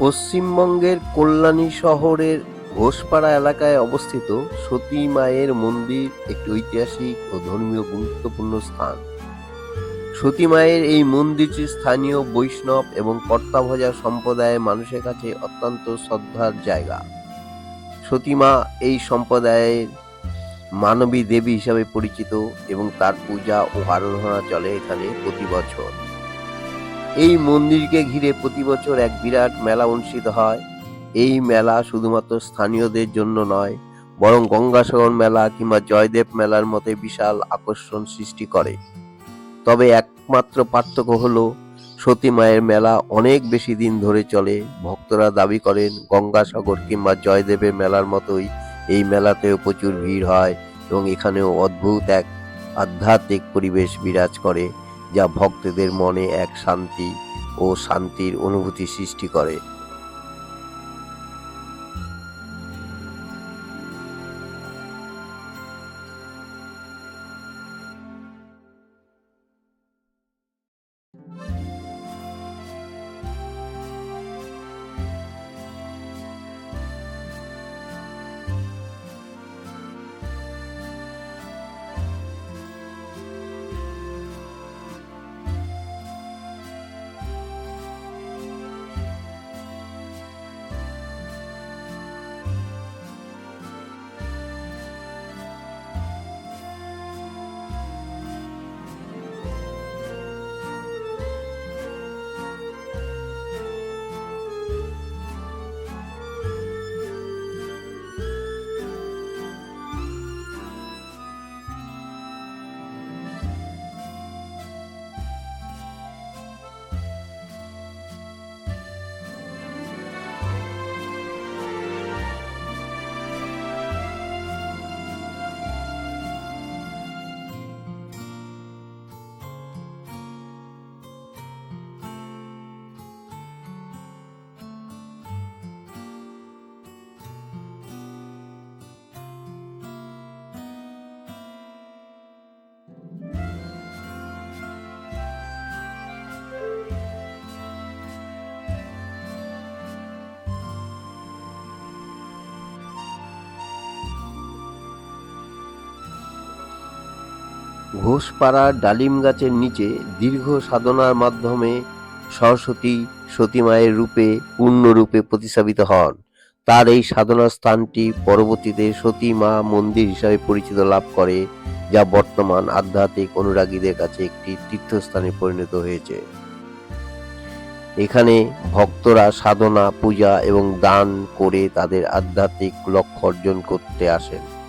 পশ্চিমবঙ্গের কল্যাণী শহরের ঘোষপাড়া এলাকায় অবস্থিত সতী মায়ের মন্দির একটি ঐতিহাসিক ও ধর্মীয় গুরুত্বপূর্ণ স্থান। সতী মায়ের এই মন্দিরটি স্থানীয় বৈষ্ণব এবং কর্তাভজা সম্প্রদায়ের মানুষের কাছে অত্যন্ত শ্রদ্ধার জায়গা। সতীমা এই সম্প্রদায়ের মানবী দেবী হিসাবে পরিচিত এবং তার পূজা ও আরাধনা চলে এখানে প্রতি বছর। এই মন্দিরকে ঘিরে প্রতি বছর এক বিরাট মেলা অনুষ্ঠিত হয়। এই মেলা শুধুমাত্র স্থানীয়দের জন্য নয়, বরং গঙ্গাসাগর মেলা কিংবা জয়দেব মেলার মতে বিশাল আকর্ষণ সৃষ্টি করে। তবে একমাত্র পার্থক্য হলো, সতী মায়ের মেলা অনেক বেশি দিন ধরে চলে। ভক্তরা দাবি করেন, গঙ্গাসাগর কিংবা জয়দেবের মেলার মতোই এই মেলাতেও প্রচুর ভিড় হয় এবং এখানেও অদ্ভুত এক আধ্যাত্মিক পরিবেশ বিরাজ করে। যা ভক্তদের মনে এক শান্তি ও শান্তির অনুভূতি সৃষ্টি করে। ঘোষপাড়ার ডালিম গাছের নিচে দীর্ঘ সাধনার মাধ্যমে সরস্বতী সতীমায়ের রূপে, পূর্ণরূপে প্রতিস্থাপিত হন। তার এই সাধনা স্থানটি পরবর্তীতে সতী মা মন্দির হিসাবে পরিচিত লাভ করে, যা বর্তমান আধ্যাত্মিক অনুরাগীদের কাছে একটি তীর্থস্থানে পরিণত হয়েছে। এখানে ভক্তরা সাধনা, পূজা এবং দান করে তাদের আধ্যাত্মিক লক্ষ্য অর্জন করতে আসেন।